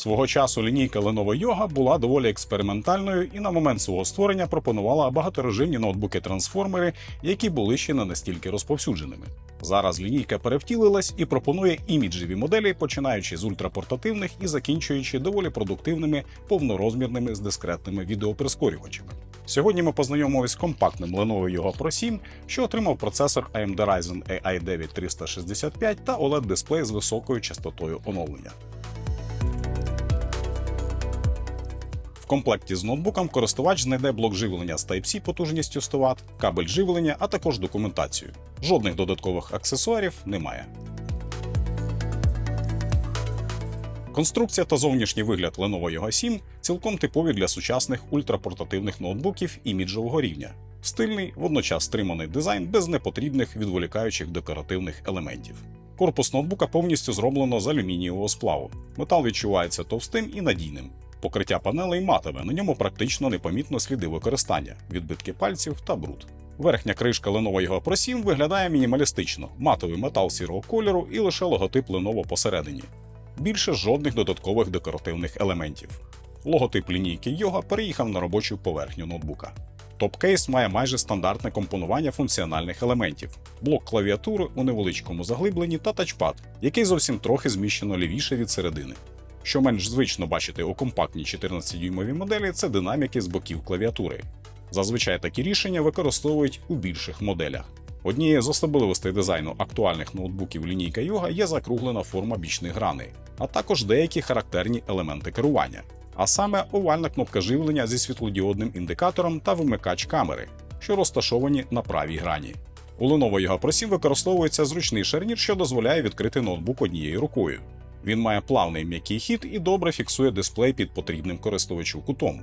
Свого часу лінійка Lenovo Yoga була доволі експериментальною і на момент свого створення пропонувала багаторежимні ноутбуки-трансформери, які були ще не настільки розповсюдженими. Зараз лінійка перевтілилась і пропонує іміджеві моделі, починаючи з ультрапортативних і закінчуючи доволі продуктивними повнорозмірними з дискретними відеоприскорювачами. Сьогодні ми познайомилися з компактним Lenovo Yoga Pro 7, що отримав процесор AMD Ryzen AI 9 365 та oled дисплей з високою частотою оновлення. Комплекті з ноутбуком користувач знайде блок живлення з Type-C потужністю 100 Вт, кабель живлення, а також документацію. Жодних додаткових аксесуарів немає. Конструкція та зовнішній вигляд Lenovo Yoga 7 цілком типові для сучасних ультрапортативних ноутбуків іміджового рівня. Стильний, водночас стриманий дизайн без непотрібних відволікаючих декоративних елементів. Корпус ноутбука повністю зроблено з алюмінієвого сплаву. Метал відчувається товстим і надійним. Покриття панелей матове, на ньому практично непомітно сліди використання, відбитки пальців та бруд. Верхня кришка Lenovo Pro 7 виглядає мінімалістично, матовий метал сірого кольору і лише логотип Lenovo посередині. Більше жодних додаткових декоративних елементів. Логотип лінійки Yoga переїхав на робочу поверхню ноутбука. Топкейс має майже стандартне компонування функціональних елементів: блок клавіатури у невеличкому заглибленні та тачпад, який зовсім трохи зміщено лівіше від середини. Що менш звично бачити у компактній 14-дюймовій моделі, це динаміки з боків клавіатури. Зазвичай такі рішення використовують у більших моделях. Однією з особливостей дизайну актуальних ноутбуків лінійка Yoga є закруглена форма бічних граней, а також деякі характерні елементи керування, а саме овальна кнопка живлення зі світлодіодним індикатором та вимикач камери, що розташовані на правій грані. У Lenovo Yoga Pro 7 використовується зручний шарнір, що дозволяє відкрити ноутбук однією рукою. Він має плавний м'який хід і добре фіксує дисплей під потрібним користувачу кутом.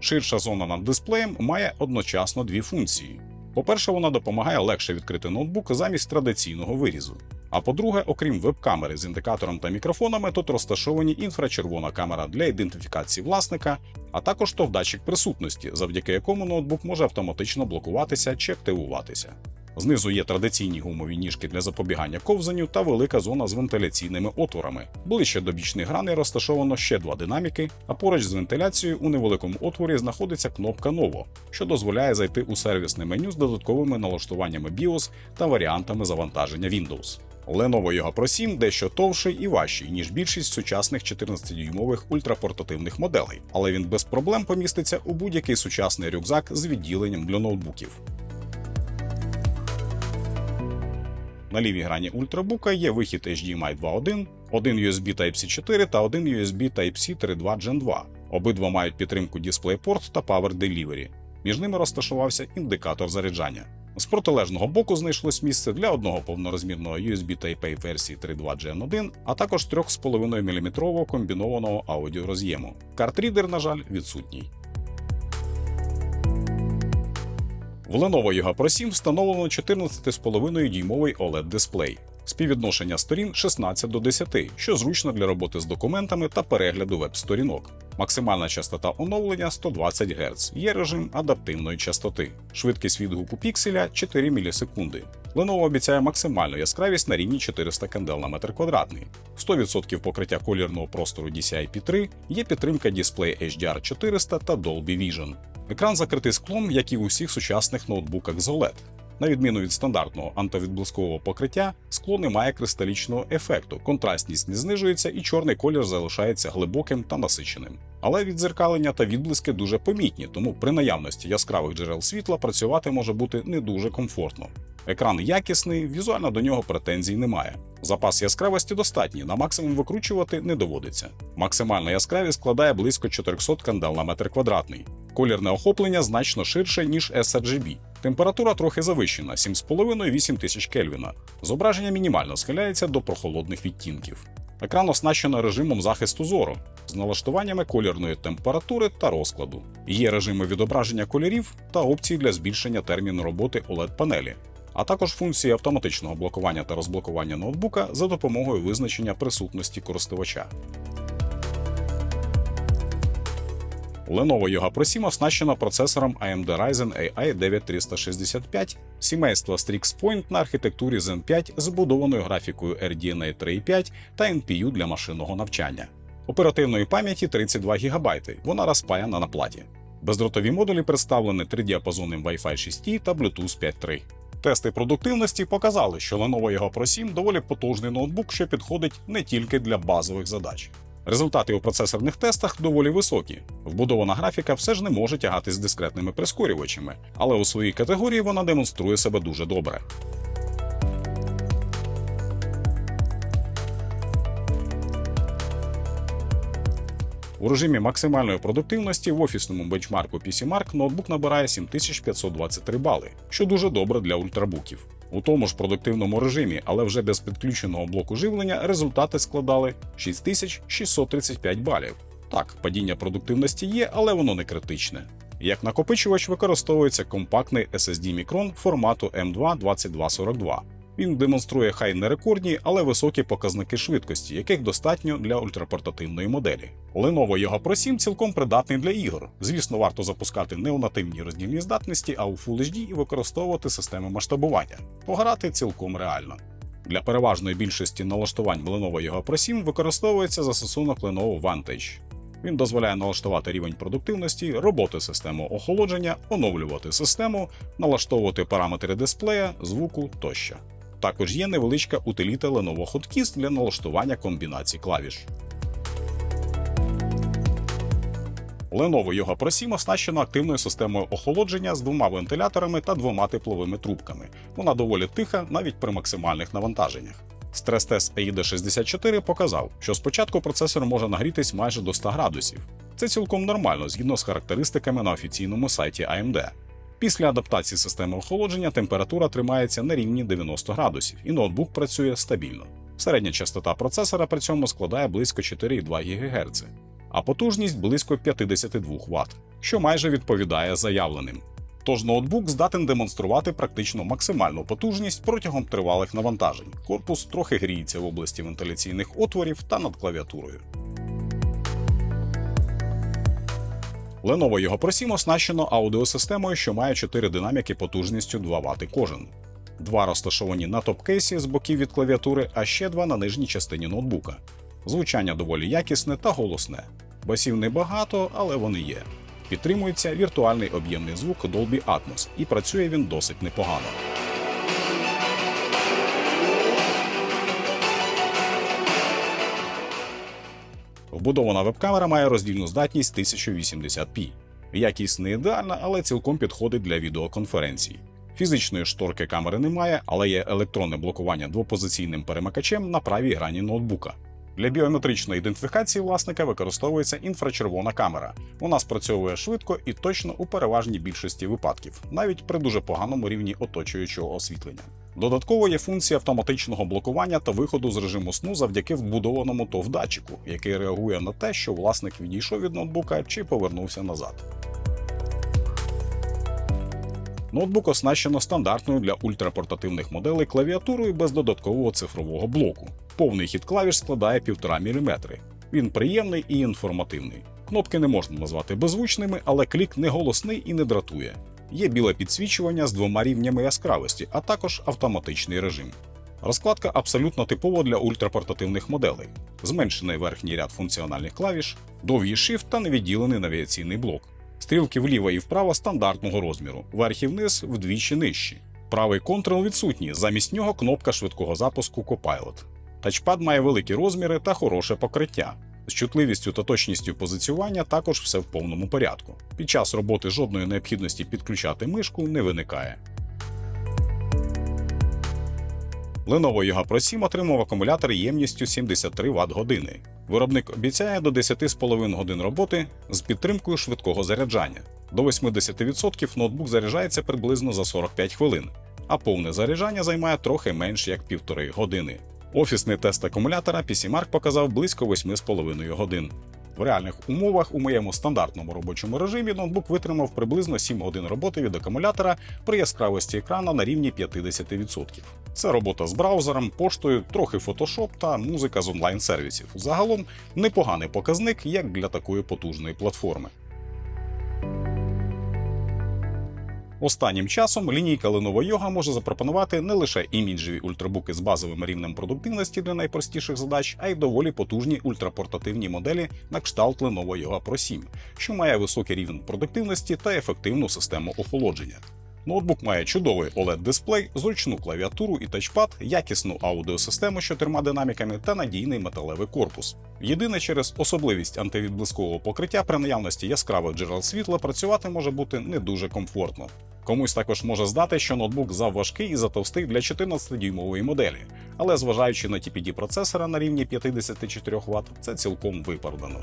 Ширша зона над дисплеєм має одночасно дві функції. По-перше, вона допомагає легше відкрити ноутбук замість традиційного вирізу. А по-друге, окрім веб-камери з індикатором та мікрофонами, тут розташовані інфрачервона камера для ідентифікації власника, а також товдатчик присутності, завдяки якому ноутбук може автоматично блокуватися чи активуватися. Знизу є традиційні гумові ніжки для запобігання ковзанню та велика зона з вентиляційними отворами. Ближче до бічних граней розташовано ще два динаміки, а поруч з вентиляцією у невеликому отворі знаходиться кнопка Novo, що дозволяє зайти у сервісне меню з додатковими налаштуваннями BIOS та варіантами завантаження Windows. Lenovo Yoga Pro 7 дещо товший і важчий, ніж більшість сучасних 14-дюймових ультрапортативних моделей, але він без проблем поміститься у будь-який сучасний рюкзак з відділенням для ноутбуків. На лівій грані ультрабука є вихід HDMI 2.1, один USB Type-C 4 та один USB Type-C 3.2 Gen 2. Обидва мають підтримку DisplayPort та Power Delivery. Між ними розташувався індикатор заряджання. З протилежного боку знайшлось місце для одного повнорозмірного USB Type-A версії 3.2 Gen 1, а також 3,5 мм комбінованого аудіороз'єму. Картрідер, на жаль, відсутній. В Lenovo Yoga Pro 7 встановлено 14,5 дюймовий OLED дисплей. Співвідношення сторін 16 до 10, що зручно для роботи з документами та перегляду веб-сторінок. Максимальна частота оновлення 120 Гц, є режим адаптивної частоти. Швидкість відгуку пікселя 4 мілісекунди. Lenovo обіцяє максимальну яскравість на рівні 400 кандел на метр квадратний, 100% покриття колірного простору DCI-P3, є підтримка дисплея HDR 400 та Dolby Vision. Екран закритий склом, як і у всіх сучасних ноутбуках з OLED. На відміну від стандартного антивідблискового покриття, скло не має кристалічного ефекту, контрастність не знижується і чорний колір залишається глибоким та насиченим. Але відзеркалення та відблиски дуже помітні, тому при наявності яскравих джерел світла працювати може бути не дуже комфортно. Екран якісний, візуально до нього претензій немає. Запас яскравості достатній, на максимум викручувати не доводиться. Максимальна яскравість складає близько 400 кандел на метр квадратний. Колірне охоплення значно ширше, ніж sRGB. Температура трохи завищена 7,5-8 тисяч Кельвіна. Зображення мінімально схиляється до прохолодних відтінків. Екран оснащено режимом захисту зору з налаштуваннями колірної температури та розкладу. Є режими відображення кольорів та опції для збільшення терміну роботи oled панелі а також функції автоматичного блокування та розблокування ноутбука за допомогою визначення присутності користувача. Lenovo Yoga Pro 7 оснащена процесором AMD Ryzen AI 9365 сімейства Strix Point на архітектурі Zen 5 з вбудованою графікою RDNA 3.5 та NPU для машинного навчання. Оперативної пам'яті 32 ГБ, вона розпаяна на платі. Бездротові модулі представлені тридіапазонним Wi-Fi 6 та Bluetooth 5.3. Тести продуктивності показали, що Lenovo Yoga Pro 7 доволі потужний ноутбук, що підходить не тільки для базових задач. Результати у процесорних тестах доволі високі. Вбудована графіка все ж не може тягатись з дискретними прискорювачами, але у своїй категорії вона демонструє себе дуже добре. У режимі максимальної продуктивності в офісному бенчмарку PCMark ноутбук набирає 7523 бали, що дуже добре для ультрабуків. У тому ж продуктивному режимі, але вже без підключеного блоку живлення, результати складали 6635 балів. Так, падіння продуктивності є, але воно не критичне. Як накопичувач використовується компактний SSD Micron формату M2 2242. Він демонструє хай не рекордні, але високі показники швидкості, яких достатньо для ультрапортативної моделі. Lenovo Yoga Pro 7 цілком придатний для ігор. Звісно, варто запускати не у нативній роздільній здатності, а у Full HD і використовувати системи масштабування. Пограти цілком реально. Для переважної більшості налаштувань Lenovo Yoga Pro 7 використовується застосунок Lenovo Vantage. Він дозволяє налаштувати рівень продуктивності, роботи системи охолодження, оновлювати систему, налаштовувати параметри дисплея, звуку тощо. Також є невеличка утиліта Lenovo Hotkey для налаштування комбінацій клавіш. Lenovo Yoga Pro 7 оснащена активною системою охолодження з двома вентиляторами та двома тепловими трубками. Вона доволі тиха навіть при максимальних навантаженнях. Стрес-тест AID 64 показав, що спочатку процесор може нагрітись майже до 100 градусів. Це цілком нормально згідно з характеристиками на офіційному сайті AMD. Після адаптації системи охолодження температура тримається на рівні 90 градусів, і ноутбук працює стабільно. Середня частота процесора при цьому складає близько 4,2 ГГц, а потужність близько 52 Вт, що майже відповідає заявленим. Тож ноутбук здатен демонструвати практично максимальну потужність протягом тривалих навантажень. Корпус трохи гріється в області вентиляційних отворів та над клавіатурою. Lenovo Pro 7 оснащено аудіосистемою, що має 4 динаміки потужністю 2 Вт кожен. Два розташовані на топ-кейсі з боків від клавіатури, а ще два на нижній частині ноутбука. Звучання доволі якісне та голосне. Басів небагато, але вони є. Підтримується віртуальний об'ємний звук Dolby Atmos, і працює він досить непогано. Вбудована веб-камера має роздільну здатність 1080p. Якість не ідеальна, але цілком підходить для відеоконференцій. Фізичної шторки камери немає, але є електронне блокування двопозиційним перемикачем на правій грані ноутбука. Для біометричної ідентифікації власника використовується інфрачервона камера. Вона спрацьовує швидко і точно у переважній більшості випадків, навіть при дуже поганому рівні оточуючого освітлення. Додатково є функція автоматичного блокування та виходу з режиму сну завдяки вбудованому ТОВ-датчику, який реагує на те, що власник відійшов від ноутбука чи повернувся назад. Ноутбук оснащено стандартною для ультрапортативних моделей клавіатурою без додаткового цифрового блоку. Повний хід клавіш складає 1,5 мм. Він приємний і інформативний. Кнопки не можна назвати беззвучними, але клік не голосний і не дратує. Є біле підсвічування з двома рівнями яскравості, а також автоматичний режим. Розкладка абсолютно типова для ультрапортативних моделей. Зменшений верхній ряд функціональних клавіш, довгий shift та невідділений навігаційний блок. Стрілки вліво і вправо стандартного розміру, вверх і вниз вдвічі нижчі. Правий контрол відсутній, замість нього кнопка швидкого запуску Copilot. Тачпад має великі розміри та хороше покриття. З чутливістю та точністю позиціювання також все в повному порядку. Під час роботи жодної необхідності підключати мишку не виникає. Lenovo Yoga Pro 7 отримав акумулятор ємністю 73 Вт години. Виробник обіцяє до 10,5 годин роботи з підтримкою швидкого заряджання. До 80% ноутбук заряджається приблизно за 45 хвилин, а повне заряджання займає трохи менш як півтори години. Офісний тест акумулятора PCMark показав близько 8,5 годин. В реальних умовах у моєму стандартному робочому режимі ноутбук витримав приблизно 7 годин роботи від акумулятора при яскравості екрана на рівні 50%. Це робота з браузером, поштою, трохи Photoshop та музика з онлайн-сервісів. Загалом непоганий показник як для такої потужної платформи. Останнім часом лінійка Lenovo Yoga може запропонувати не лише іміджеві ультрабуки з базовим рівнем продуктивності для найпростіших задач, а й доволі потужні ультрапортативні моделі на кшталт Lenovo Yoga Pro 7, що має високий рівень продуктивності та ефективну систему охолодження. Ноутбук має чудовий OLED-дисплей, зручну клавіатуру і тачпад, якісну аудіосистему з чотирма динаміками та надійний металевий корпус. Єдине через особливість антивідблискового покриття при наявності яскравих джерел світла працювати може бути не дуже комфортно. Комусь також може здати, що ноутбук завважкий і затовстий для 14-дюймової моделі, але зважаючи на TPD процесора на рівні 54 Вт, це цілком виправдано.